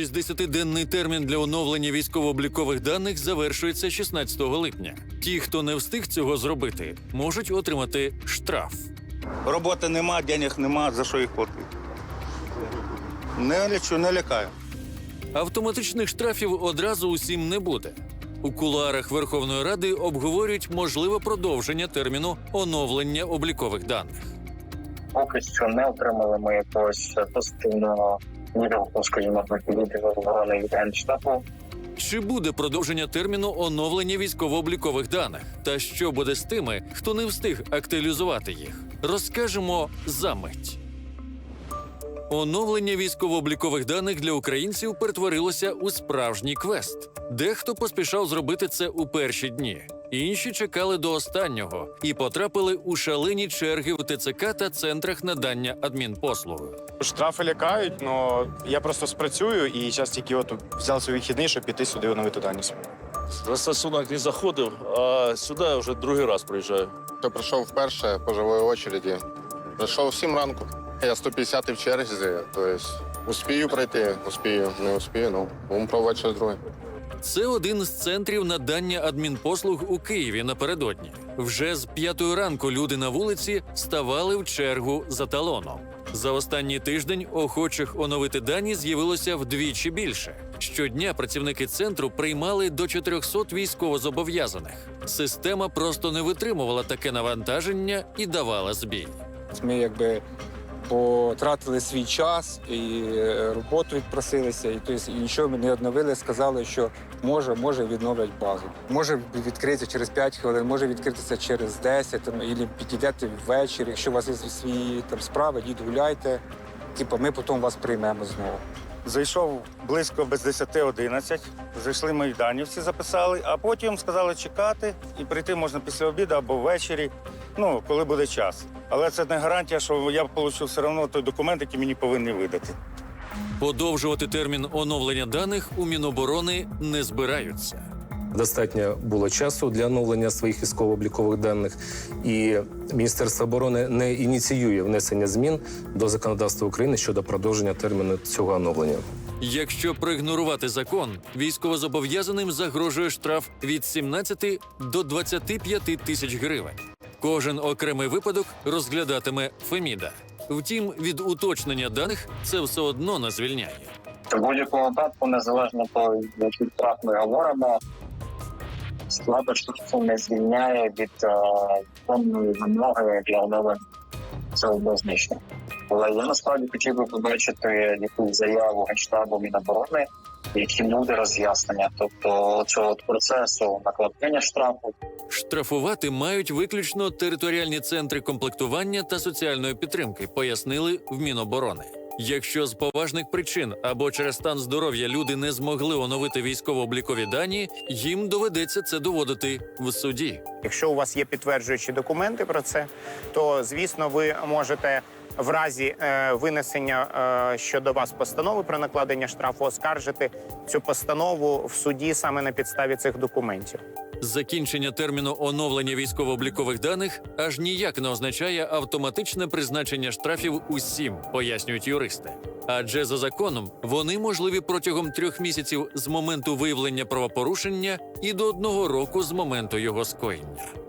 60-денний термін для оновлення військово-облікових даних завершується 16 липня. Ті, хто не встиг цього зробити, можуть отримати штраф. Роботи нема, денег нема, за що їх платити. Не лічу, не лякаю. Автоматичних штрафів одразу усім не буде. У кулуарах Верховної Ради обговорюють можливе продовження терміну оновлення облікових даних. поки що не отримали ми якогось позитивного відгуку, скажімо так, від оборони від генштабу. Чи буде продовження терміну оновлення військово-облікових даних? Та що буде з тими, хто не встиг актуалізувати їх? Розкажемо за мить. Оновлення військово-облікових даних для українців перетворилося у справжній квест. Дехто поспішав зробити це у перші дні, інші чекали до останнього і потрапили у шалені черги в ТЦК та центрах надання адмінпослуги. Штрафи лякають, але я просто спрацюю і зараз тільки от взяв свій вихідний, щоб піти сюди оновити дані. За стосунок не заходив, а сюди я вже другий раз приїжджаю. Хто прийшов вперше по живої очереді, прийшов 7 ранку. Я 150 в черзі, тобто успію пройти, успію, не успію, ну будемо пробувати щось друге. Це один з центрів надання адмінпослуг у Києві напередодні. Вже з п'ятої ранку люди на вулиці ставали в чергу за талоном. За останній тиждень охочих оновити дані з'явилося вдвічі більше. Щодня працівники центру приймали до 400 військовозобов'язаних. Система просто не витримувала таке навантаження і давала збій. Ми якби потратили свій час і е, роботу відпросилися, і, тобто, і нічого не відновили. Сказали, що може, може відновлять базу. Може відкритися через 5 хвилин, може відкритися через 10, там, або підійдете ввечері. Якщо у вас є свої там справи, йдіть гуляйте. Типу, ми потім вас приймемо знову. Зайшов близько без 10-11, зайшли майданівці, записали, а потім сказали чекати і прийти можна після обіду або ввечері, ну, коли буде час. Але це не гарантія, що я получу все одно той документ, який мені повинні видати. Подовжувати термін оновлення даних у Міноборони не збираються. Достатньо було часу для оновлення своїх військово-облікових даних, і Міністерство оборони не ініціює внесення змін до законодавства України щодо продовження терміну цього оновлення. Якщо проігнорувати закон, військовозобов'язаним загрожує штраф від 17 до 25 тисяч гривень. Кожен окремий випадок розглядатиме Феміда. Втім, від уточнення даних це все одно не звільняє. В будь-якому випадку, незалежно того, який штраф ми говоримо, склада штрафу не звільняє від е, повної вимоги для оновлення цього однозначно. Але я насправді хотів би побачити якусь заяву генштабу Міноборони, які буде роз'яснення, тобто цього процесу накладення штрафу, Штрафувати мають виключно територіальні центри комплектування та соціальної підтримки, пояснили в Міноборони. Якщо з поважних причин або через стан здоров'я люди не змогли оновити військово-облікові дані, їм доведеться це доводити в суді. Якщо у вас є підтверджуючі документи про це, то звісно ви можете в разі е, винесення е, щодо вас постанови про накладення штрафу оскаржити цю постанову в суді саме на підставі цих документів. Закінчення терміну оновлення військово-облікових даних аж ніяк не означає автоматичне призначення штрафів усім, пояснюють юристи. Адже за законом вони можливі протягом трьох місяців з моменту виявлення правопорушення і до одного року з моменту його скоєння.